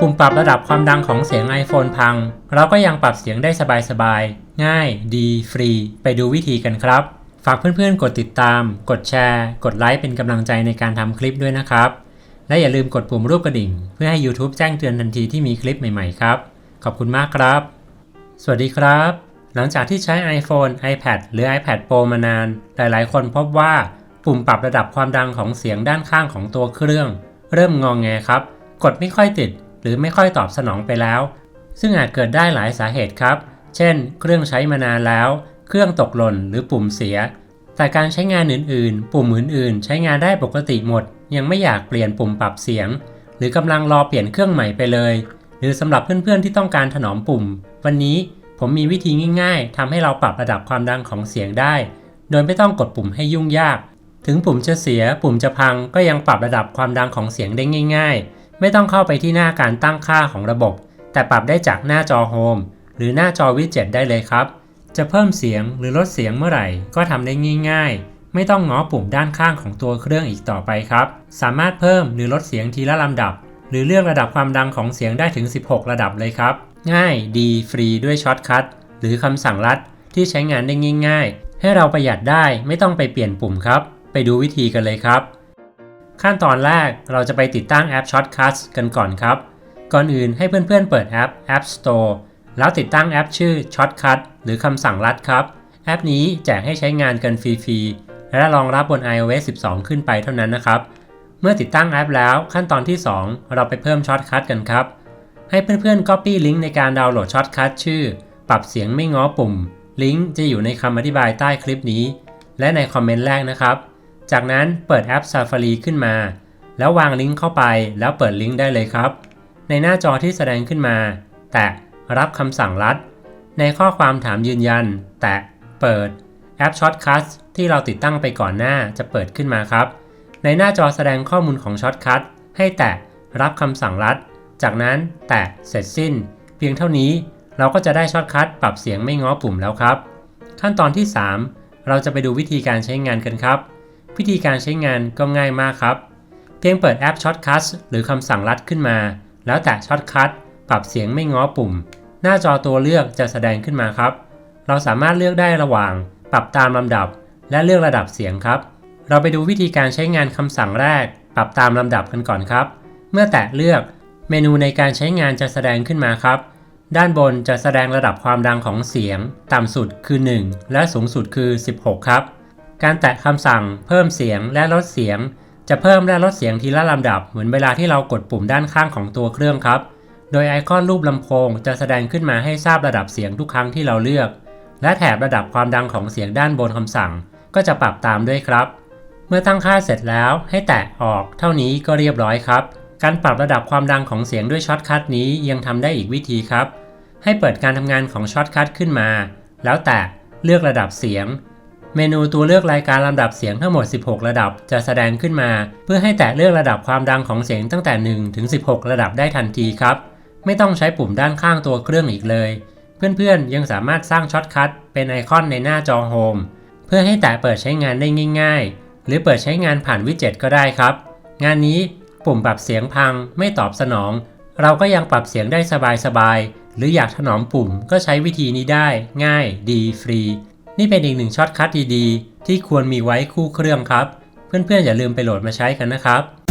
ปุ่มปรับระดับความดังของเสียง iPhone พัง เราก็ยังปรับเสียงได้สบายๆ ง่าย ดี ฟรี ไปดูวิธีกันครับ ฝากเพื่อนๆ กดติดตาม กดแชร์ กดไลค์เป็นกำลังใจในการทำคลิปด้วยนะครับ และอย่าลืมกดปุ่มรูปกระดิ่ง เพื่อให้ YouTube แจ้งเตือนทันทีที่มีคลิปใหม่ๆ ครับ ขอบคุณมากครับ สวัสดีครับ หลังจากที่ใช้ iPhone, iPad หรือ iPad Pro มานาน หลายๆ คนพบว่าปุ่มปรับระดับความดังของเสียงด้านข้างของตัวเครื่อง เริ่มงองแงครับ กดไม่ค่อยติด รือไม่ค่อยตอบสนองไปแล้ว ซึ่งอาจเกิดได้หลายสาเหตุครับ เช่น เครื่องใช้มานานแล้ว เครื่องตกหล่นหรือปุ่มเสีย แต่การใช้งานอื่นๆ ปุ่มอื่นๆ ใช้งานได้ปกติหมด ยังไม่อยากเปลี่ยนปุ่มปรับเสียง หรือกำลังรอเปลี่ยนเครื่องใหม่ไปเลย หรือสำหรับเพื่อนๆที่ต้องการถนอมปุ่ม วันนี้ผมมีวิธีง่ายๆทำให้เราปรับระดับความดังของเสียงได้ โดยไม่ต้องกดปุ่มให้ยุ่งยาก ถึงปุ่มจะเสียปุ่มจะพังก็ยังปรับระดับความดังของเสียงได้ง่าย ๆ ไม่ต้องเข้าไปที่หน้าการตั้งค่าของระบบ แต่ปรับได้จากหน้าจอโฮมหรือหน้าจอวิดเจ็ตได้เลยครับ จะเพิ่มเสียงหรือลดเสียงเมื่อไหร่ ก็ทำได้ง่ายๆ ไม่ต้องง้อปุ่มด้านข้างของตัวเครื่องอีกต่อไปครับ สามารถเพิ่มหรือลดเสียงทีละลำดับ หรือเลือกระดับความดังของเสียงได้ถึง 16 ระดับเลยครับ ง่ายดีฟรีด้วยช็อตคัทหรือคำสั่งลัดที่ใช้งานได้ง่ายๆ ให้เราประหยัดได้ไม่ต้องไปเปลี่ยนปุ่มครับ ไปดูวิธีกันเลยครับ ขั้นตอนแรกเราจะไปติดตั้งแอป Shortcuts กันก่อนครับ ก่อนอื่นให้เพื่อนๆเปิดแอป App Store แล้วติดตั้งแอปชื่อ Shortcut หรือคำสั่งลัดครับ แอปนี้แจกให้ใช้งานกันฟรีๆ และรองรับบน iOS 12 ขึ้นไปเท่านั้นนะครับ เมื่อติดตั้งแอปแล้วขั้นตอนที่ 2 เราไปเพิ่ม Shortcut กันครับ ให้เพื่อนๆ Copy ลิงก์ในการดาวน์โหลด Shortcut ชื่อ ปรับเสียงไม่ง้อปุ่ม ลิงก์จะอยู่ในคำอธิบายใต้คลิปนี้ และในคอมเมนต์แรกนะครับ จากนั้นเปิดแอป Safari ขึ้นมา แล้ววางลิงก์เข้าไปแล้วเปิดลิงก์ได้เลยครับ ในหน้าจอที่แสดงขึ้นมา แตะรับคำสั่งลัด ในข้อความถามยืนยัน แตะเปิดแอป Shortcut ที่เราติดตั้งไปก่อนหน้าจะเปิดขึ้นมาครับ ในหน้าจอแสดงข้อมูลของ Shortcut ให้แตะรับคำสั่งลัด จากนั้นแตะเสร็จสิ้น เพียงเท่านี้เราก็จะได้ช็อตคัทปรับเสียงไม่ง้อปุ่มแล้วครับ ขั้นตอนที่ 3 เราจะไปดูวิธีการใช้งานกันครับ วิธีการใช้งานก็ง่ายมากครับ เพียงเปิดแอป Shortcut หรือคำสั่งลัดขึ้นมา แล้วแตะ Shortcut ปรับเสียงไม่ง้อปุ่ม หน้าจอตัวเลือกจะแสดงขึ้นมาครับ เราสามารถเลือกได้ระหว่าง ปรับตามลำดับ และเลือกระดับเสียงครับ เราไปดูวิธีการใช้งานคำสั่งแรก ปรับตามลำดับกันก่อนครับ เมื่อแตะเลือก เมนูในการใช้งานจะแสดงขึ้นมาครับด้านบนจะแสดงระดับความดังของเสียง ต่ำสุดคือ 1 และสูงสุดคือ 16 ครับ การแตะคำสั่งเพิ่มเสียงและลดเสียง จะเพิ่มและลดเสียงทีละลำดับเหมือนเวลาที่เรากดปุ่มด้านข้างของตัวเครื่องครับ โดยไอคอนรูปลำโพงจะแสดงขึ้นมาให้ทราบระดับเสียงทุกครั้งที่เราเลือก และแถบระดับความดังของเสียงด้านบนคำสั่ง ก็จะปรับตามด้วยครับ เมื่อตั้งค่าเสร็จแล้วให้แตะออก เท่านี้ก็เรียบร้อยครับ การปรับระดับความดังของเสียงด้วยช็อตคัทนี้ยังทำได้อีกวิธีครับ ให้เปิดการทำงานของช็อตคัทขึ้นมา แล้วแตะเลือกระดับเสียง เมนูตัวเลือกรายการลำดับเสียงทั้งหมด 16 ระดับจะแสดงขึ้นมา เพื่อให้แตะเลือกระดับความดังของเสียงตั้งแต่ 1 ถึง 16 ระดับได้ทันทีครับ ไม่ต้องใช้ปุ่มด้านข้างตัวเครื่องอีกเลย เพื่อนๆ ยังสามารถสร้างช็อตคัทเป็นไอคอนในหน้าจอโฮมเพื่อให้แตะเปิดใช้งานได้ง่าย ๆ หรือเปิดใช้งานผ่านวิดเจ็ตก็ได้ครับ งานนี้ปุ่มปรับเสียงพังไม่ตอบสนอง เราก็ยังปรับเสียงได้สบายๆหรืออยากถนอมปุ่มก็ใช้วิธีนี้ได้ง่ายดีฟรี นี่เป็นอีกหนึ่งช็อตคัทดีๆ ที่ควรมีไว้คู่เครื่องครับ เพื่อนๆอย่าลืมไปโหลดมาใช้กันนะครับ